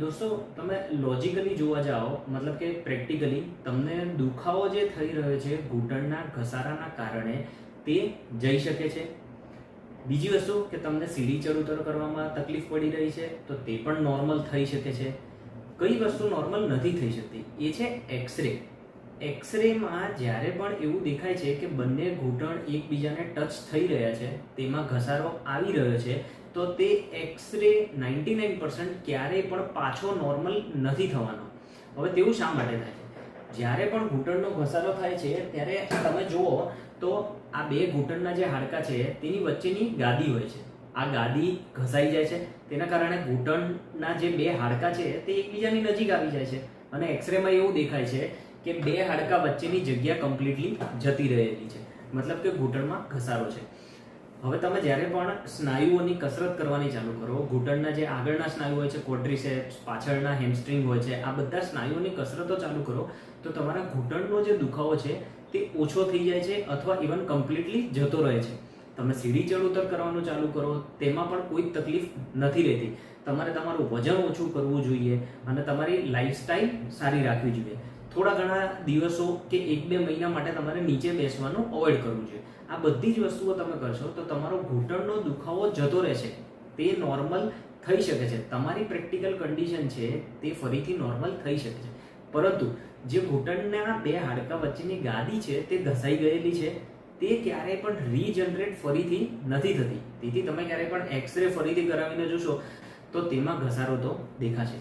દોસ્તો, તમે લોજિકલી જોવા જાઓ, મતલબ કે પ્રેક્ટિકલી તમને દુખાવો જે થઈ રહ્યો છે, ઘૂંટણના ઘસારાના કારણે, તે જઈ શકે છે. બીજી વસ્તુ કે તમને સીડી ચડ ઉતર કરવામાં તકલીફ પડી રહી છે, તો તે પણ નોર્મલ થઈ શકે છે. કઈ વસ્તુ નોર્મલ નથી થઈ શકતી? એ છે એક્સરે એક્સરેમાં જ્યારે પણ એવું દેખાય છે કે બંને ઘૂંટણ એકબીજાને ટચ થઈ રહ્યા છે, તેમાં ઘસારો આવી રહ્યો છે તો તે એક્સરે નાઇન્ટી નાઇન પર્સન્ટ ક્યારેય પણ પાછો નોર્મલ નથી થવાનો. હવે તેવું શા માટે થાય છે? જ્યારે પણ ઘૂંટણનો ઘસારો થાય છે, ત્યારે તમે જુઓ તો આ બે ઘૂંટણના જે હાડકા છે, તેની વચ્ચેની ગાદી હોય છે. આ ગાદી ઘસાઈ જાય છે. તેના કારણે ઘૂંટણના જે બે હાડકા છે, તે એકબીજાની નજીક આવી જાય છે. અને એક્સરેમાં એવું દેખાય છે કે બે હાડકા વચ્ચેની જગ્યા કમ્પ્લીટલી જતી રહેલી છે. મતલબ કે ઘૂંટણમાં ઘસારો છે. હવે તમે જ્યારે પણ સ્નાયુઓની કસરત કરવાની ચાલુ કરો, ઘૂંટણના જે આગળના સ્નાયુ હોય છે કોડ્રીસેપ્સ પાછળના હેમસ્ટ્રિંગ હોય છે, આ બધા સ્નાયુઓની કસરતો ચાલુ કરો, તો તમારા ઘૂંટણનો જે દુખાવો છે તે ઓછો થઈ જાય છે અથવા ઇવન કમ્પ્લીટલી જતો રહે છે. તમે સીડી ચડ ઉતર કરવાનું ચાલુ કરો, તેમાં પણ કોઈ તકલીફ નથી રહેતી. તમારે તમારું વજન ઓછું કરવું જોઈએ અને તમારી લાઈફસ્ટાઈલ સારી રાખવી જોઈએ. થોડા ઘણા દિવસો કે એક બે મહિના માટે તમારે નીચે બેસવાનું અવોઇડ કરવું જોઈએ. આ બધી જ વસ્તુઓ તમે કરશો તો તમારો ઘૂંટણનો દુખાવો જતો રહેશે. તે નોર્મલ થઈ શકે છે. તમારી પ્રેક્ટિકલ કન્ડિશન છે તે ફરીથી નોર્મલ થઈ શકે છે. પરંતુ જે ઘૂંટણના બે હાડકા વચ્ચેની ગાદી છે તે ઘસાઈ ગયેલી છે, તે ક્યારેય પણ રીજનરેટ ફરીથી નથી થતી. તેથી તમે ક્યારેય પણ એક્સરે ફરીથી કરાવીને જોશો તો તેમાં ઘસારો તો દેખાશે